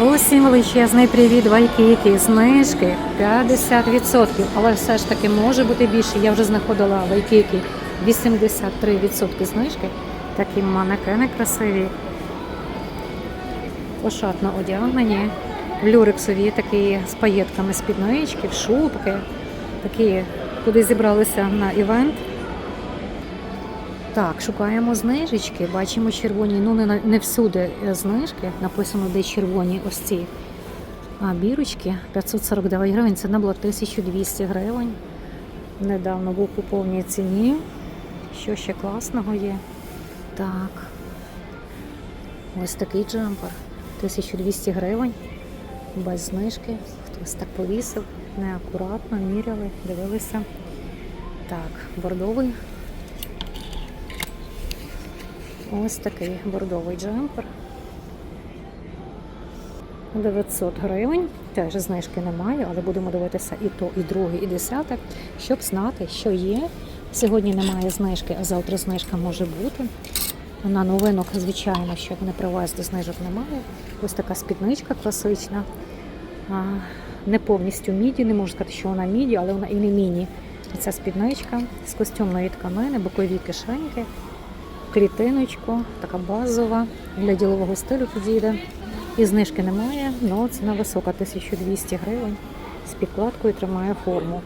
Усім величезний привіт, вайкіки, знижки 50%, але все ж таки може бути більше. Я вже знаходила вайкіки 83% знижки. Такі манекени красиві, ошатно одягнені, люрексові такі з паєтками спіднички, шубки, такі, куди зібралися на івент. Так, шукаємо знижечки. Бачимо червоні. Ну не, не всюди е, знижки. Написано, де червоні ось ці. А бірочки 549 гривень. Ціна була 1200 гривень. Недавно був по повній ціні. Що ще класного є? Так. Ось такий джемпер. 1200 гривень. Без знижки. Хтось так повісив. Неакуратно, міряли, дивилися. Так, бордовий Ось такий бордовий джемпер. 900 гривень. Теж знижки немає, але будемо дивитися і то, і друге, і десяте, щоб знати, що є. Сьогодні немає знижки, а завтра знижка може бути. На новинок, звичайно, щоб не привезти, знижок немає. Ось така спідничка класична. Не повністю міді, не можу сказати, що вона міді, але вона і не міні. Ця спідничка з костюмної тканини, бокові кишеньки клітиночку, така базова, для ділового стилю підійде. І знижки немає, але ціна висока 1200 гривень. З підкладкою тримає форму.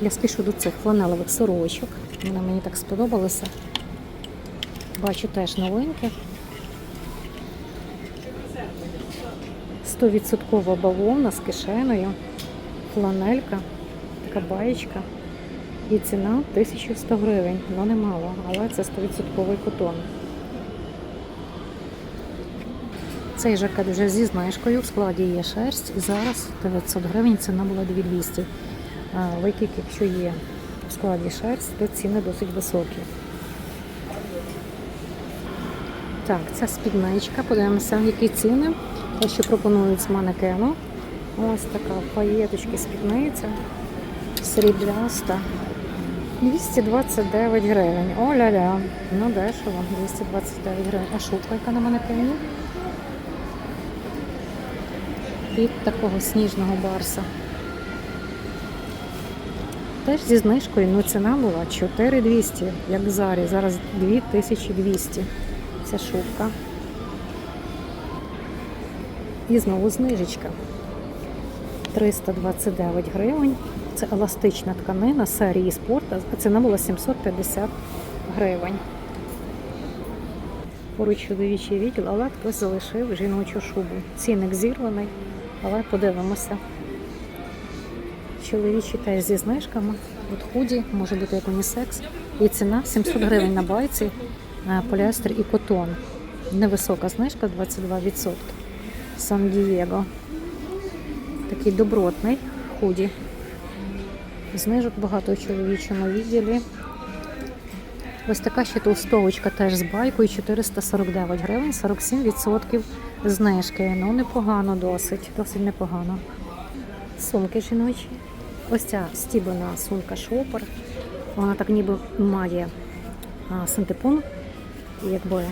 Я спішу до цих фланелевих сорочок. Вони мені так сподобалися. Бачу теж новинки. 100% бавовна з кишеною, фланелька, така баєчка. І ціна 1100 гривень. Ну немало, але це 100% котон. Цей жакет вже зі знижкою, в складі є шерсть. І зараз 900 гривень, ціна була 2200. Лайкик, якщо є в складі шерсть, то ціни досить високі. Так, ця спідничка, подивимося, які ціни. Ось що пропонують з манекену. Ось така паєточки спідниця, срібляста. 229 гривень. О-ля-ля. Ну дешево. 229 гривень. А шубка, яка на мене манекені? Під такого сніжного барса. Теж зі знижкою, ну ціна була 4200, як в зарі. Зараз 2200. Ця шубка. І знову знижечка. 329 гривень. Це еластична тканина серії спорт, а ціна була 750 гривень. Поруч чоловічий відділ, але хтось залишив жіночу шубу. Цінник зірваний, але подивимося. Чоловічі теж зі знижками. От худі, може бути як унісекс. І ціна 700 гривень на байці, е, поліестер і котон. Невисока знижка 22%. Сан Дієго. Такий добротний худі. Знижок багато у чоловічому відділі. Ось така ще толстовочка теж з байкою 449 гривень, 47% знижки. Ну, непогано досить, досить непогано. Сумки жіночі. Ось ця стібана сумка шопер. Вона так ніби має а, синтепон, якби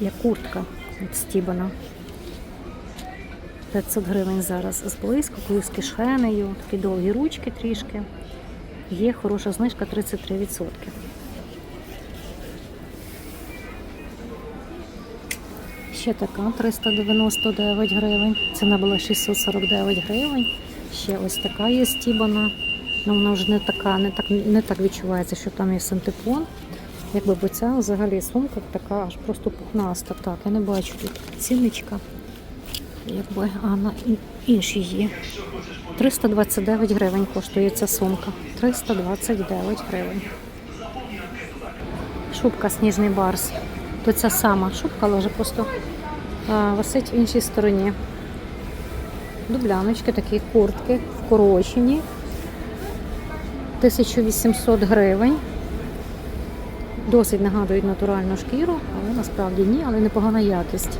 як куртка стібана. 500 гривень зараз з блискавкою, з кишенею, такі довгі ручки трішки. Є хороша знижка 33%. Ще така 399 гривень. Ціна була 649 гривень. Ще ось така є стібана. Ну, вона вже не така, не так, не так відчувається, що там є синтепон. Якби бо ця взагалі сумка така аж просто пухнаста. Так, я не бачу тут цінничка. Якби, а на ін- інші є. 329 гривень коштує ця сумка. 329 гривень. Шубка сніжний барс. То ця сама шубка, але вже просто а, висить в іншій стороні. Дубляночки, такі куртки вкорочені. 1800 гривень. Досить нагадують натуральну шкіру, але насправді ні, але непогана якість.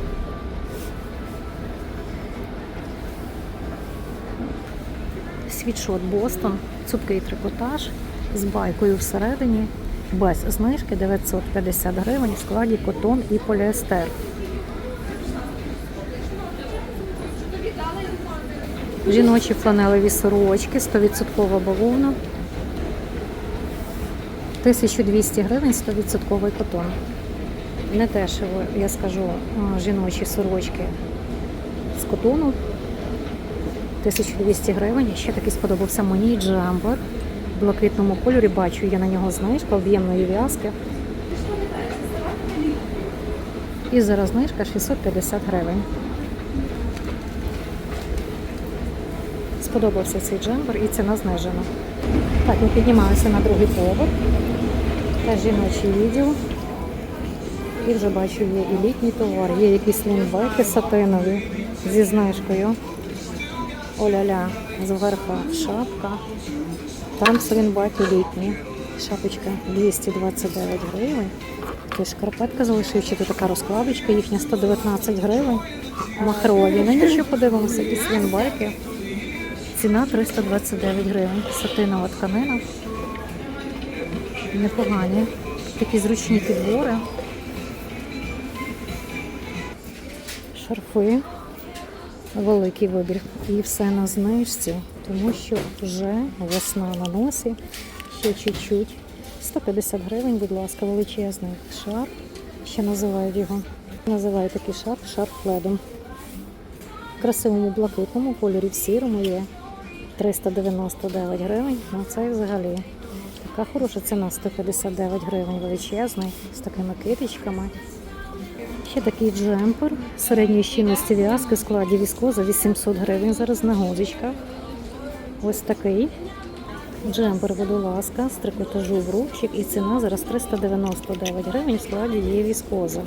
світшот Бостон, цупкий трикотаж з байкою всередині, без знижки 950 гривень в складі котон і поліестер. Жіночі фланелеві сорочки, 100% бавовна. 1200 гривень 100% котон. Не те, що я скажу жіночі сорочки з котону. 1200 гривень. Ще такий сподобався мені джембер. В блакитному кольорі бачу, я на нього знижка об'ємної в'язки. І зараз знижка 650 гривень. Сподобався цей джембер і ціна знижена. Так, ми піднімаємося на другий поверх. Та жіночий відділ. І вже бачу, є і літній товар, є якісь лінбеки сатинові зі знижкою. Оля-ля, зверху шапка. Там слінбаки літні. Шапочка 229 гривень. Тут шкарпетка залишив, тут така розкладочка, їхня 119 гривень. Махрові. Ну нічого подивимося, які слінбайки. Ціна 329 гривень. Сатинова тканина. Непогані. Такі зручні підбори. Шарфи. Великий вибір. І все на знижці, тому що вже весна на носі. Ще чуть-чуть. 150 гривень, будь ласка, величезний шарф. Ще називають його. Називають такий шарф шарф пледом. В красивому блакитному кольорі в сірому є 399 гривень. Ну це взагалі. Така хороша ціна 159 гривень величезний з такими китичками. Ще такий джемпер середньої щільності в'язки в складі віскоза 800 гривень зараз на гузичках. Ось такий джемпер водолазка з трикотажу в рубчик і ціна зараз 399 гривень в складі є віскоза.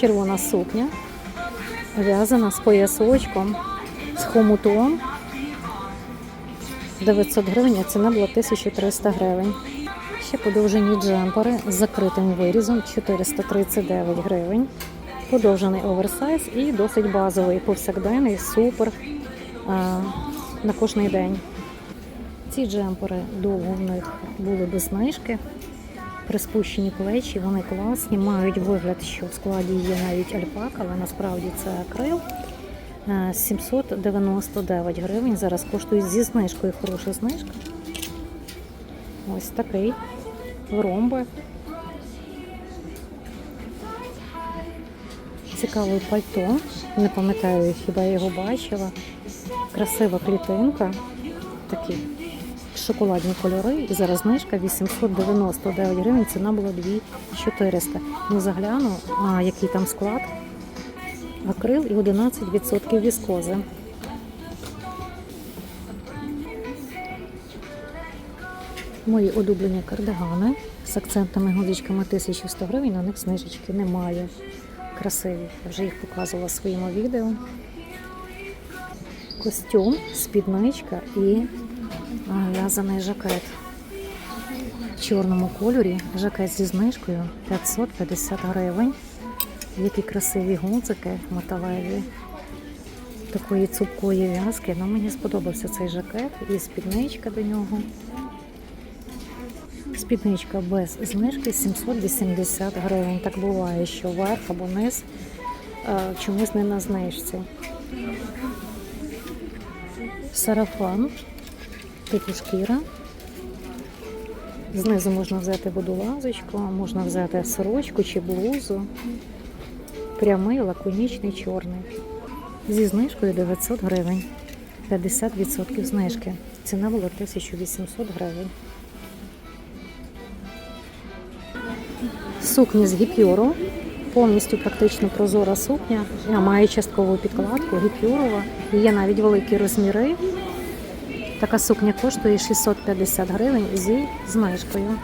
Червона сукня в'язана з поясочком, з хомутом. 900 гривень, а ціна була 1300 гривень. Ще подовжені джемпери з закритим вирізом 439 гривень. Подовжений оверсайз і досить базовий, повсякденний, супер а, на кожний день. Ці джемпери довго в них були без знижки. Приспущені плечі, вони класні, мають вигляд, що в складі є навіть альпак, але насправді це акрил. Е, 799 гривень. Зараз коштує зі знижкою хороша знижка. Ось такий ромби. Цікаве пальто. Не пам'ятаю, хіба я його бачила. Красива клітинка. Такі шоколадні кольори. І зараз знижка 899 гривень. Ціна була 2400. Ну загляну, а, який там склад. Акрил і 11% віскози. Мої улюблені кардигани з акцентами гудзичками 1100 гривень, на них знижечки немає. Красиві. Я вже їх показувала в своєму відео. Костюм, спідничка і в'язаний жакет. В чорному кольорі жакет зі знижкою 550 гривень. Які красиві гудзики металеві. Такої цупкої в'язки. Ну, мені сподобався цей жакет і спідничка до нього. Спідничка без знижки 780 гривень. Так буває, що верх або низ е, чомусь не на знижці. Сарафан, типу шкіра. Знизу можна взяти водолазочку, можна взяти сорочку чи блузу. Прямий, лаконічний, чорний. Зі знижкою 900 гривень. 50% знижки. Ціна була 1800 гривень. Сукні з гіпюру. Повністю практично прозора сукня. Вона має часткову підкладку, гіпюрова. Є навіть великі розміри. Така сукня коштує 650 гривень зі знижкою.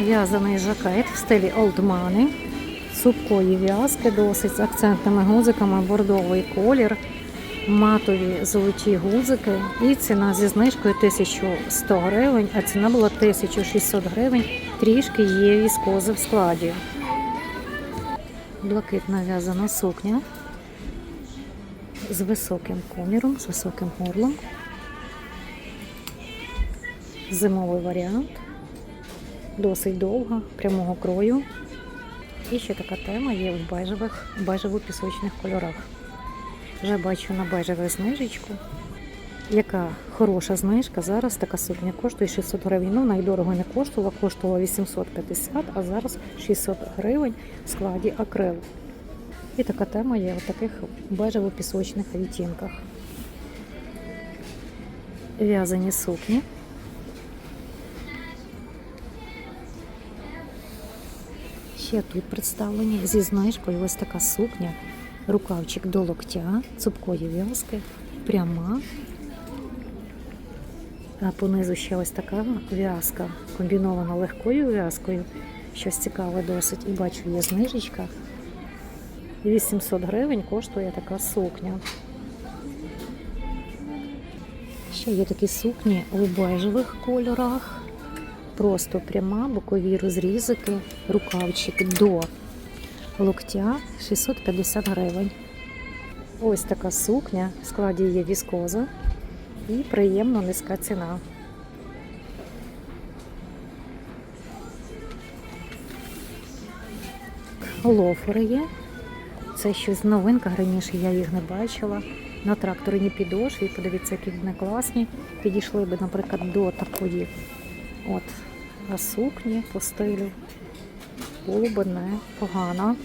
В'язаний жакет в стилі Old Money. Супкої в'язки досить з акцентними гузиками, бордовий колір, матові золоті гузики. І ціна зі знижкою 1100 гривень, а ціна була 1600 гривень. Трішки є віскози в складі. Блакитна в'язана сукня з високим коміром, з високим горлом. Зимовий варіант. досить довга, прямого крою. І ще така тема є в бежевих, бежево-пісочних кольорах. Вже бачу на бежеву знижечку. Яка хороша знижка. Зараз така сукня коштує 600 гривень. Ну, найдорого не коштувала, коштувала 850, а зараз 600 гривень в складі акрил. І така тема є в таких бежево-пісочних відтінках. В'язані сукні. Ще тут представлені зі знижкою ось така сукня, рукавчик до локтя, цупкої в'язки, пряма. А понизу ще ось така в'язка, комбінована легкою в'язкою. Щось цікаве досить. І бачу, є знижечка. 800 гривень коштує така сукня. Ще є такі сукні у бежевих кольорах. Просто пряма, бокові розрізики, рукавчик до локтя 650 гривень. Ось така сукня, в складі є віскоза і приємно низька ціна. Лофери є. Це щось новинка, раніше я їх не бачила. На тракторній підошві, подивіться, які вони класні. Підійшли би, наприклад, до такої от сукні по стилю. Було б непогано.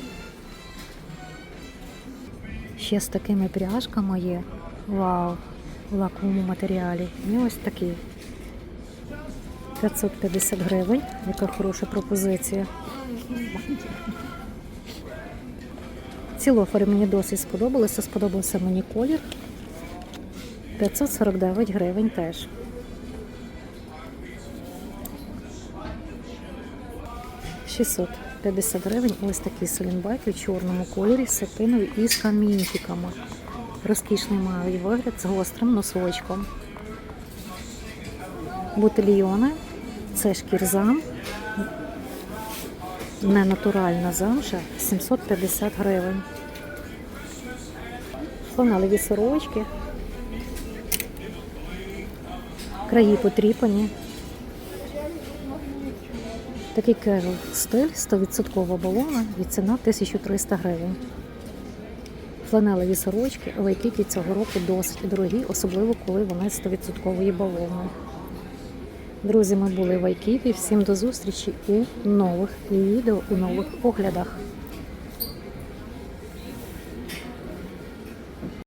Ще з такими пряжками є. Вау! В лаковому матеріалі. І ось такі. 550 гривень. Яка хороша пропозиція. Ці лофери мені досить сподобалися. Сподобався мені колір. 549 гривень теж. Шістсот 50 гривень. Ось такі солінбайки в чорному кольорі з сатиною і з камінчиками. Розкішний мають вигляд з гострим носочком. Бутильйони. Це шкірзам. Не натуральна замша 750 гривень. Фланелеві сорочки. Краї потріпані. Такий кежуал стиль 100% балона і ціна 1300 гривень. Фланелеві сорочки лайкіки цього року досить дорогі, особливо коли вони 100% балони. Друзі, ми були в Айкіпі. Всім до зустрічі у нових відео, у нових оглядах.